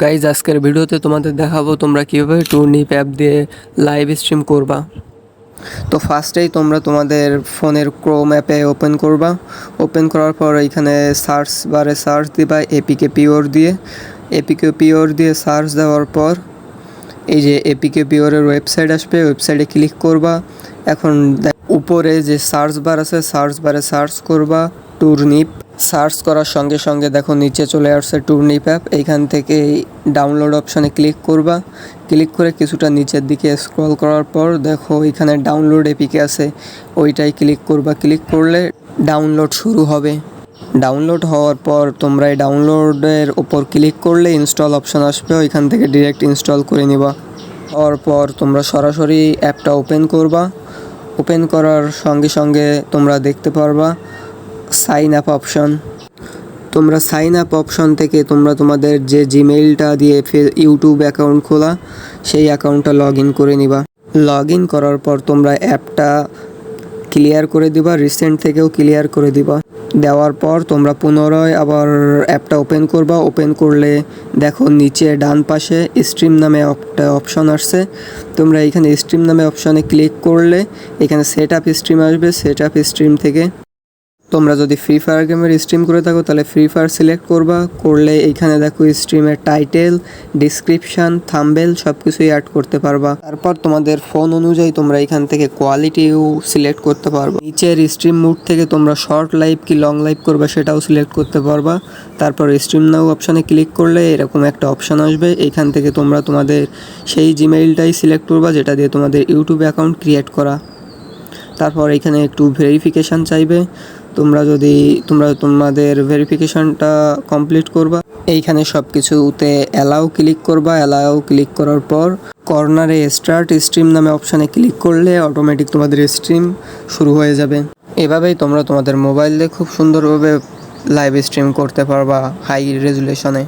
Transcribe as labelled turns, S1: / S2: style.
S1: Guys আজকের ভিডিওতে তোমাদের দেখাবো তোমরা কীভাবে টুর্নিপ অ্যাপ দিয়ে লাইভ স্ট্রিম করবা। তো ফার্স্টেই তোমরা তোমাদের ফোনের ক্রোম অ্যাপে ওপেন করবা। ওপেন করার পর এখানে সার্চ বারে সার্চ দিবা এপিকে পিওর দিয়ে। এপিকে পিওর দিয়ে সার্চ দেওয়ার পর এই যে এপিকে পিওরের ওয়েবসাইট আসবে ওয়েবসাইটে ক্লিক করবা। এখন উপরে যে সার্চ বার আছে সার্চ বারে সার্চ করবা। টুরনিপ, সার্চ করার সঙ্গে সঙ্গে দেখো নিচে চলে আসছে টুরনিপ অ্যাপ। এইখান থেকে ডাউনলোড অপশানে ক্লিক করবা। ক্লিক করে কিছুটা নিচের দিকে স্ক্রল করার পর দেখো এখানে ডাউনলোড এপিকে আছে। ওইটাই ক্লিক করবা। ক্লিক করলে ডাউনলোড শুরু হবে। ডাউনলোড হওয়ার পর তোমরা এই ডাউনলোডের উপর ক্লিক করলে ইনস্টল অপশন আসবে। ওইখান থেকে ডিরেক্ট ইনস্টল করে নিবা। হওয়ার পর তোমরা সরাসরি অ্যাপটা ওপেন করবা। ওপেন করার সঙ্গে সঙ্গে তোমরা দেখতে পারবা সাইন আপ অপশন তোমরা সাইন আপ অপশন থেকে তোমরা তোমাদের যে জিমেইলটা দিয়ে ইউটিউব অ্যাকাউন্ট খোলা, সেই অ্যাকাউন্টটা লগ ইন করে নিবা। লগ ইন করার পর তোমরা অ্যাপটা ক্লিয়ার করে দিবা রিসেন্ট থেকেও ক্লিয়ার করে দিবা। দেওয়ার পর তোমরা পুনরায় আবার অ্যাপটা ওপেন করবা। ওপেন করলে দেখো নিচে ডান পাশে স্ট্রিম নামে একটা অপশন আসছে। তোমরা এখানে স্ট্রিম নামে অপশনে ক্লিক করলে এখানে সেট আপ স্ট্রিম আসবে। সেট আপ স্ট্রিম থেকে তোমরা যদি ফ্রি ফায়ার গেমের স্ট্রিম করে থাকো, তাহলে ফ্রি ফায়ার সিলেক্ট করবা। করলে এইখানে দেখো স্ট্রিমের টাইটেল ডিসক্রিপশান থাম্বেল সব কিছুই অ্যাড করতে পারবা। তারপর তোমাদের ফোন অনুযায়ী তোমরা এখান থেকে কোয়ালিটিও সিলেক্ট করতে পারবা। নিচের স্ট্রিম মুড থেকে তোমরা শর্ট লাইভ কি লং লাইভ করবা সেটাও সিলেক্ট করতে পারবা। তারপর স্ট্রিম নাও অপশানে ক্লিক করলে এরকম একটা অপশান আসবে। এখান থেকে তোমরা তোমাদের সেই জিমেইলটাই সিলেক্ট করবা, যেটা দিয়ে তোমাদের ইউটিউব অ্যাকাউন্ট ক্রিয়েট করা। তারপর এখানে একটু ভেরিফিকেশান চাইবে। তোমরা যদি, তোমরা তোমাদের ভেরিফিকেশনটা কমপ্লিট করবা, এইখানে সব কিছুতে অ্যালাউ ক্লিক করবা অ্যালাউ ক্লিক করার পর কর্নারে স্টার্ট স্ট্রিম নামে অপশানে ক্লিক করলে অটোমেটিক তোমাদের স্ট্রিম শুরু হয়ে যাবে। এভাবেই তোমরা তোমাদের মোবাইলে খুব সুন্দরভাবে লাইভ স্ট্রিম করতে পারবা হাই রেজুলেশনে